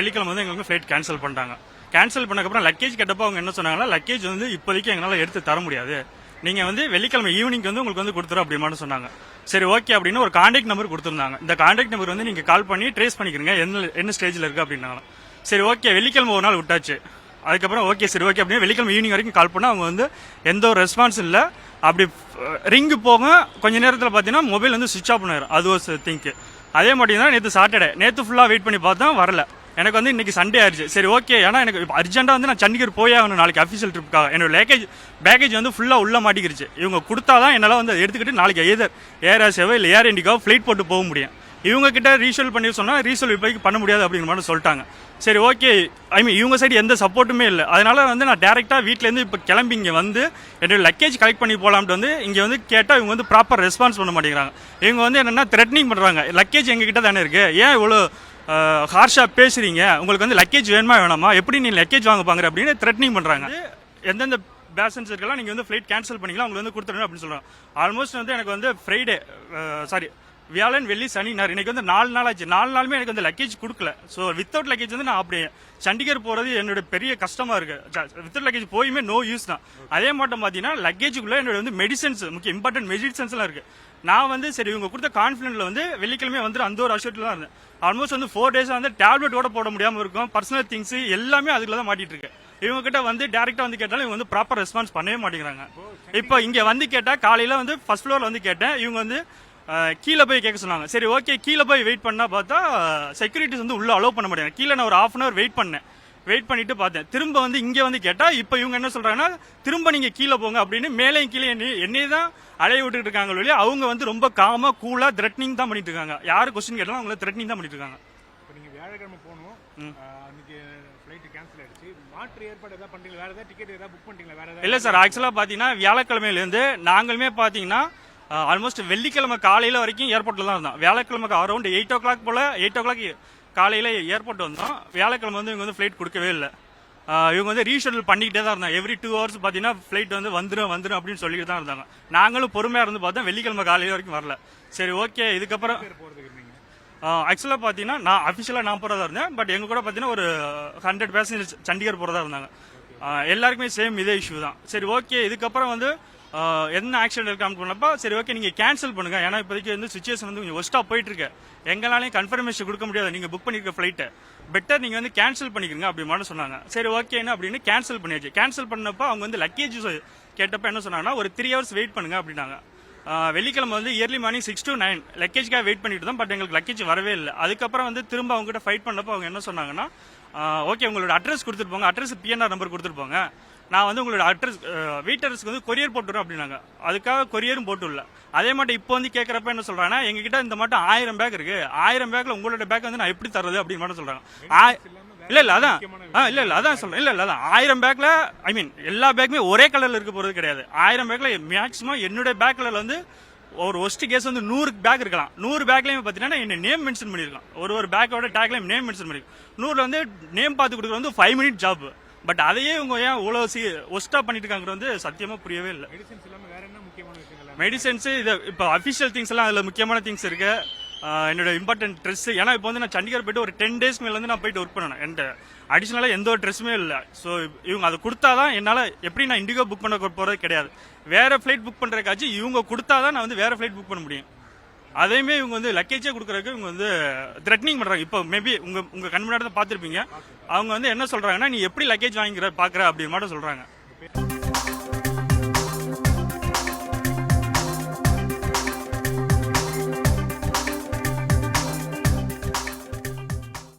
வெள்ளிக்கிழமை வந்து எங்களுக்கு ஃப்ளைட் கேன்சல் பண்ணிட்டாங்க. கேன்சல் பண்ணக்கப்புறம் லக்கேஜ் கேட்டப்போ அவங்க என்ன சொன்னாங்கன்னா லக்கேஜ் வந்து இப்போதைக்கு எங்களால் எடுத்து தர முடியாது. நீங்கள் வந்து வெள்ளிக்கிழமை ஈவினிங் வந்து உங்களுக்கு வந்து கொடுத்துரும் அப்படிமான்னு சொன்னாங்க. சரி ஓகே அப்படின்னு ஒரு காண்டாக்ட் நம்பர் கொடுத்துருந்தாங்க. இந்த காண்டாக்ட் நம்பர் வந்து நீங்கள் கால் பண்ணி ட்ரேஸ் பண்ணிக்கிறீங்க என்ன என்ன ஸ்டேஜில் இருக்குது அப்படின்னாங்க சரி ஓகே வெள்ளிக்கிழமை ஒரு நாள் விட்டாச்சு. அதுக்கப்புறம் ஓகே சரி ஓகே அப்படின்னு வெள்ளிக்கிழமை ஈவினிங் வரைக்கும் கால் பண்ணால் அவங்க வந்து எந்த ஒரு ரெஸ்பான்ஸ் இல்லை. அப்படி ரிங்கு போக கொஞ்ச நேரத்தில் பார்த்தீங்கன்னா மொபைல் வந்து சுவிட்ச் ஆஃப் பண்ணிடும் அது ஒரு திங்க் அதே மாதிரி தான் நேற்று சாட்டர்டே நேற்று ஃபுல்லாக வெயிட் பண்ணி பார்த்தா வரல. எனக்கு வந்து இன்னைக்கு சண்டே ஆயிடுச்சு. சரி ஓகே ஏன்னா எனக்கு அர்ஜென்ட்டாக வந்து நான் சண்டிகர் போயே ஆகணும் நாளைக்கு அஃபிஷியல் ட்ரிப்புக்காக என்னோட லேக்கேஜ் பேக்கேஜ் வந்து ஃபுல்லாக உள்ள மாட்டிக்கிருச்சு. இவங்க கொடுத்தா தான் என்னால் வந்து அதை எடுத்துக்கிட்டு நாளைக்கு எதர் ஏர் ஆசியாவோ இல்லை ஏர் இண்டிகாவோ ஃப்ளைட் போட்டு போக முடியும். இவங்க கிட்ட ரீசோல் பண்ணி சொன்னால் ரீசோல் இப்போதைக்கு பண்ண முடியாது அப்படிங்கிற மாதிரி சொல்லிட்டாங்க. சரி ஓகே ஐ மீன் இவங்க சைடு எந்த சப்போர்ட்டுமே இல்லை. அதனால் வந்து நான் டேரெக்டாக வீட்டிலேருந்து இப்போ கிளம்பி இங்கே வந்து என்னோடய லக்கேஜ் கலெக்ட் பண்ணி போகலாம்ட்டு வந்து இங்கே வந்து கேட்டால் இவங்க வந்து ப்ராப்பர் ரெஸ்பான்ஸ் பண்ண மாட்டேங்கிறாங்க. இவங்க வந்து என்னென்னா த்ரெட்னிங் பண்ணுறாங்க லக்கேஜ் எங்ககிட்ட தானே இருக்குது ஏன் இவ்வளோ ஹார்ஷாக பேசுறீங்க. உங்களுக்கு வந்து லக்கேஜ் வேணுமா வேணாமா? எப்படி நீ லக்கேஜ் வாங்க பாக்குற அப்படின்னு த்ரெட்னிங் பண்ணுறாங்க எந்தெந்த பேசஞ்சருக்கெல்லாம் நீங்கள் வந்து ஃப்ளைட் கேன்சல் பண்ணிக்கலாம் உங்களுக்கு வந்து கொடுத்துருங்க அப்படின்னு சொல்கிறாங்க ஆல்மோஸ்ட் வந்து எனக்கு வந்து ஃப்ரைடே சாரி வியாழன் வெள்ளி சனி ஞாயிறு இன்னைக்கு வந்து நாலு நாள் ஆச்சு. நாலு நாளுமே எனக்கு வந்து லக்கேஜ் கொடுக்கல. ஸோ வித்தவுட் லக்கேஜ் வந்து நான் அப்படியே சண்டிகர் போகிறது என்னோட பெரிய கஷ்டமா இருக்கு. வித்தவுட் லக்கேஜ் போயுமே நோ யூஸ் தான். அதே மட்டும் பார்த்தீங்கன்னா லக்கேஜுக்குள்ள என்னோட வந்து மெடிசன்ஸ் முக்கிய இம்பார்ட்டன்ட் மெடிசன்ஸ்லாம் இருக்கு. நான் வந்து சரி இவங்க கொடுத்த கான்ஃபிடென்ட்ல வந்து வெள்ளிக்கிழமை வந்து அந்த ஒரு அஷூட்டில் தான் இருந்தேன். ஆல்மோஸ்ட் வந்து ஃபோர் டேஸ் வந்து டேப்லெட் கூட போட முடியாமல் இருக்கும். பர்சனல் திங்ஸ் எல்லாமே அதுக்குள்ள தான் மாட்டிட்டு இருக்கு. இவங்க கிட்ட வந்து டேரக்டா வந்து கேட்டாலும் இவங்க வந்து ப்ராப்பர் ரெஸ்பான்ஸ் பண்ணவே மாட்டேங்கிறாங்க. இப்போ இங்க வந்து கேட்டா காலையில வந்து ஃபர்ஸ்ட் ஃப்ளோர்ல வந்து கேட்டேன். இவங்க வந்து கீழே போய் கேட்க சொன்னாங்க. சரி ஓகே கீழே போய் வெயிட் பண்ணா பார்த்தா செக்யூரிட்டிஸ் வந்து உள்ள அலோவ் பண்ண மாட்டேங்க கீழே நான் ஒரு half அன் அவர் வெயிட் பண்ணேன். வெயிட் பண்ணிட்டு பார்த்தேன். திரும்ப வந்து இங்க வந்து கேட்டா இப்போ இவங்க என்ன சொல்றாங்கன்னா திரும்ப நீங்க கீழே போங்க அப்படின்னு மேலேயும் கீழே என்னை என்னைய தான் அலைய விட்டுட்டு இருக்காங்க ஒழிய அவங்க வந்து ரொம்ப காமா கூலா த்ரெட்னிங் தான் பண்ணிட்டு இருக்காங்க. யாரு கொஸ்டின் கேட்டாலும் அவங்கள த்ரெட்னிங் தான் பண்ணிட்டு இருக்காங்க. இப்போ நீங்கள் வியாழக்கிழமை போகணும். அன்னைக்கு ஃப்ளைட்டு கேன்சல் ஆயிடுச்சு. மாற்று ஏற்பாடு ஏதாவது பண்ணுறீங்களா வேறு ஏதாவது டிக்கெட் ஏதாவது புக் பண்ணிட்டீங்களா வேறு ஏதாவது இல்ல சார் ஆக்சுவலா பாத்தீங்கன்னா வியாழக்கிழமையிலேருந்து நாங்களுமே பாத்தீங்கன்னா ஆல்மோஸ்ட் வெள்ளிக்கிழமை காலையில வரைக்கும் ஏர்போர்ட்ல தான் இருந்தோம் வியாழக்கிழமை அரௌண்ட் எயிட் ஓ கிளாக் போல எயிட் ஓ கிளாக் காலையில ஏர்போர்ட் வந்தோம் வியாழக்கிழமை வந்து இவங்க வந்து ஃபிளைட் கொடுக்கவே இல்லை. இவங்க வந்து ரீஷெடியூல் பண்ணிக்கிட்டே தான் இருந்தாங்க எவ்ரி டூ ஹவர்ஸ் பார்த்தீங்கன்னா ஃப்ளைட் வந்து வந்துடும் வந்துடும் அப்படின்னு சொல்லிட்டு தான் இருந்தாங்க. நாங்களும் பொறுமையாக இருந்து பார்த்தா வெள்ளிக்கிழமை காலையில வரைக்கும் வரல. சரி ஓகே இதுக்கப்புறம் ஆக்சுவலாக பார்த்தீங்கன்னா நான் அஃபிஷியலாக நான் போகிறதா இருந்தேன். பட் எங்க கூட பார்த்தீங்கன்னா ஒரு ஹண்ட்ரட் பேசஞ்சர்ஸ் சண்டிகர் போகிறதா இருந்தாங்க. எல்லாருக்குமே சேம் இதே இஷ்யூ தான். சரி ஓகே இதுக்கப்புறம் வந்து என்ன ஆக்சிடென்ட் இருக்கான்னு பண்ணப்போ சரி ஓகே நீங்கள் கேன்சல் பண்ணுங்க. ஏன்னா இப்போதைக்கு வந்து சுச்சுவேஷன் வந்து கொஞ்சம் ஒஸ்ட்டாக போயிட்டு இருக்கு எங்களாலையும் கன்ஃபர்மேஷன் கொடுக்க முடியாது. நீங்கள் புக் பண்ணியிருக்க ஃப்ளைட்டை பெட்டர் நீங்கள் வந்து கேன்சல் பண்ணிக்கிறங்க அப்படி மாதிரி சொன்னாங்க. சரி ஓகேன்னு அப்படின்னு கேன்சல் பண்ணியாச்சு. கேன்சல் பண்ணப்போ அவங்க வந்து லக்கேஜ் கேட்டப்போ என்ன சொன்னாங்கன்னா ஒரு த்ரீ ஹவர்ஸ் வெயிட் பண்ணுங்க அப்படின்னாங்க. வெள்ளிக்கிழமை வந்து early morning six to nine லக்கேஜ்க்காக wait பண்ணிட்டு தான் பட் எங்களுக்கு லக்கேஜ் வரவே இல்லை. அதுக்கப்புறம் வந்து திரும்ப அவங்ககிட்ட ஃபைட் பண்ணப்போ அவங்க என்ன சொன்னாங்கன்னா ஓகே உங்களோட அட்ரஸ் கொடுத்துட்டு போங்க. அட்ரஸ் பிஎன்ஆர் நம்பர் கொடுத்துட்டு போங்க. நான் வந்து உங்களோட அட்ரஸ் வீட் அட்ரஸ்க்கு வந்து கொரியர் போட்டுறேன் அப்படின்னாங்க. அதுக்காக கொரியரும் போட்டுள்ள அதே மாட்டம் இப்போ வந்து கேட்குறப்ப என்ன சொல்கிறாங்கன்னா எங்ககிட்ட இந்த மாட்டம் ஆயிரம் பேக் இருக்கு. ஆயிரம் பேக்கில் உங்களோட பேக் வந்து நான் எப்படி தர்றது அப்படின்னு மட்டும் சொல்கிறாங்க இல்லை இல்லை அதான். ஆ, இல்லை இல்லை அதான் சொல்கிறேன் இல்லை இல்லை அதான். ஆயிரம் பேக்கில் ஐ மீன் எல்லா பேக்குமே ஒரே கலரில் இருக்க போகிறது கிடையாது. ஆயிரம் பேக்கில் மேக்ஸிமம் என்னுடைய பேக் வந்து ஒரு ஒஸ்ட் கேஸ் வந்து நூறு பேக் இருக்கலாம். நூறு பேக்லேயுமே பார்த்தீங்கன்னா என்ன நேம் மென்ஷன் பண்ணியிருக்கலாம் ஒரு ஒரு பேக்கோட டேக்லேயும் நேம் மென்ஷன் பண்ணியிருக்கோம் நூறில் வந்து நேம் பார்த்து கொடுக்குறது வந்து ஃபைவ் மினிட் ஜாப் பட் அதையே இவங்க ஏன் இவ்வளவு சி ஒஸ்டா பண்ணிட்டு இருக்காங்க வந்து சத்தியமா புரியவே இல்லை. மெடிசன்ஸ் இல்லாமல் வேறு என்ன முக்கியமான விஷயங்கள்? மெடிசன்ஸ் இது இப்போ அஃபிஷியல் திங்ஸ் எல்லாம் அதில் முக்கியமான திங்ஸ் இருக்கு. என்னோட இம்பார்ட்டன்ட் ட்ரெஸ் ஏன்னா இப்போ வந்து நான் சண்டிகர் போயிட்டு ஒரு டென் டேஸ்க்கு மேல வந்து நான் போயிட்டு ஒர்க் பண்ணணும். என்கிட்ட அடிஷனலாக எந்த ஒரு ட்ரெஸ்ஸுமே இல்லை. ஸோ இவங்க அதை கொடுத்தாதான் என்னால் எப்படி நான் இண்டிகோ புக் பண்ண போகிறது கிடையாது. வேற ஃப்ளைட் புக் பண்ணுறதுக்காச்சும் இவங்க கொடுத்தாதான் நான் வந்து வேற ஃப்ளைட் புக் பண்ண முடியும். அதையுமே இவங்க வந்து லக்கேஜே கொடுக்குறதுக்கு இவங்க வந்து த்ரெட்னிங் பண்றாங்க. இப்போ மேபி உங்க உங்க கண் முன்னாடி தான் பார்த்துருப்பீங்க. அவங்க வந்து என்ன சொல்றாங்கன்னா நீ எப்படி லக்கேஜ் வாங்கிக்கிற பாக்குற அப்படி மட்டும் சொல்றாங்க.